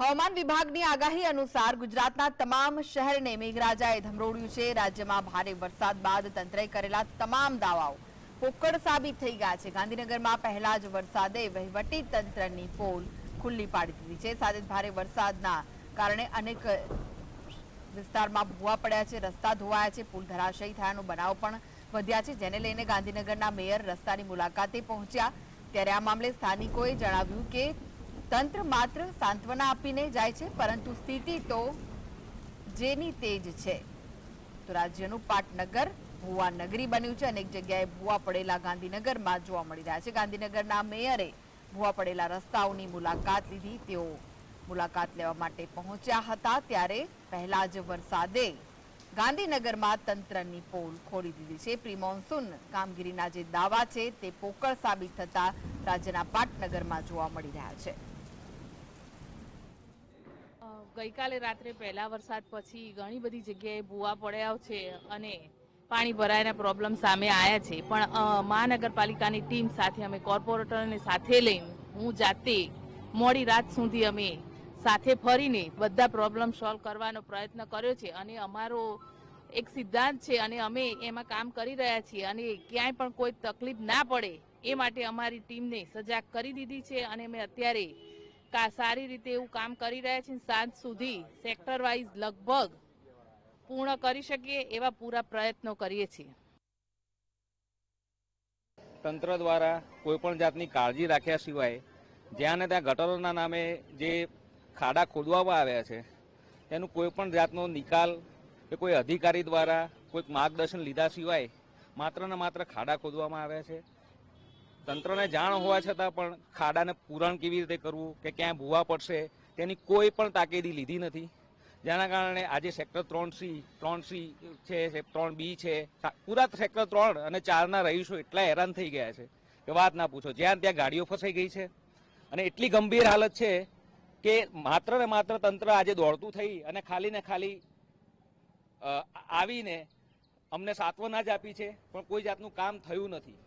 હવામાન વિભાગની આગાહી અનુસાર ગુજરાતના તમામ શહેરને મેઘરાજાએ ધમરોળ્યું છે. રાજ્યમાં ભારે વરસાદ બાદ તંત્રએ કરેલા તમામ દાવાઓ પોકળ સાબિત થઈ ગયા છે. ગાંધીનગરમાં પહેલા જ વરસાદે વહીવટી તંત્રની પોલ ખુલ્લી પાડી દીધી છે. સાથે ભારે વરસાદના કારણે અનેક વિસ્તારમાં ભૂવા પડ્યા છે, રસ્તા ધોવાયા છે, પુલ ધરાશયી થયાનો બનાવ પણ વધ્યા છે, જેને લઈને ગાંધીનગરના મેયર રસ્તાની મુલાકાતે પહોંચ્યા. ત્યારે આ મામલે સ્થાનિકોએ જણાવ્યું કે તંત્ર માત્ર સાંત્વના આપીને જાય છે, પરંતુ સ્થિતિ તો જેની તેજ છે. તો રાજ્યનું પાટનગર ભુવા નગરી બન્યું છે અનેક જગ્યાએ ભૂવા પડેલા ગાંધીનગરમાં જોવા મળી રહ્યા છે. ગાંધીનગરના મેયરે ભુવા પડેલા રસ્તાઓની મુલાકાત લીધી. તેઓ મુલાકાત લેવા માટે પહોંચ્યા હતા. ત્યારે પહેલા જ વરસાદે ગાંધીનગરમાં તંત્રની પોલ ખોલી દીધી છે. પ્રી મોન્સૂન કામગીરીના જે દાવા છે, તે પોકળ સાબિત થતા રાજ્યના પાટનગરમાં જોવા મળી રહ્યા છે. ગઈકાલે રાત્રે પહેલા વરસાદ પછી ઘણી બધી જગ્યાએ ભૂવા પડ્યા છે અને પાણી ભરાયના પ્રોબ્લેમ સામે આવ્યા છે. પણ મહાનગરપાલિકાની ટીમ સાથે અમે કોર્પોરેટરને સાથે લઈને હું જાતે મોડી રાત સુધી અમે સાથે ફરીને બધા પ્રોબ્લેમ સોલ્વ કરવાનો પ્રયત્ન કર્યો છે અને અમારો એક સિદ્ધાંત છે અને અમે એમાં કામ કરી રહ્યા છીએ અને ક્યાંય પણ કોઈ તકલીફ ના પડે એ માટે અમારી ટીમને સજાગ કરી દીધી છે અને અમે અત્યારે સારી રીતે એવું કામ કરી રહ્યા છીએ સાંજ સુધી સેક્ટર વાઇઝ લગભગ પૂર્ણ કરી શકીએ એવા પૂરા પ્રયત્નો કરીએ છીએ. તંત્ર દ્વારા કોઈ પણ જાતની કાળજી રાખ્યા સિવાય જ્યાં ને ત્યાં ગટરોના નામે જે ખાડા ખોદવામાં આવ્યા છે, તેનું કોઈ પણ જાતનો નિકાલ કે કોઈ અધિકારી દ્વારા કોઈક માર્ગદર્શન લીધા સિવાય માત્ર ને માત્ર ખાડા ખોદવામાં આવ્યા છે. તંત્રને જાણ હોવા છતાં પણ ખાડાને પૂરણ કેવી રીતે કરવું, કે ક્યાં ભૂવા પડશે, તેની કોઈ પણ તાકીદી લીધી નથી. જેના કારણે આજે સેક્ટર ત્રણ સી ત્રણ સી છે ત્રણ બી છે પૂરા સેક્ટર ત્રણ અને ચારના રહીશો એટલા હેરાન થઈ ગયા છે કે વાત ના પૂછો. જ્યાં ત્યાં ગાડીઓ ફસાઈ ગઈ છે. અને એટલી ગંભીર હાલત છે કે માત્ર ને માત્ર તંત્ર આજે દોડતું થઈ અને ખાલી ને ખાલી આવીને અમને સાત્વના જ આપી છે, પણ કોઈ જાતનું કામ થયું નથી.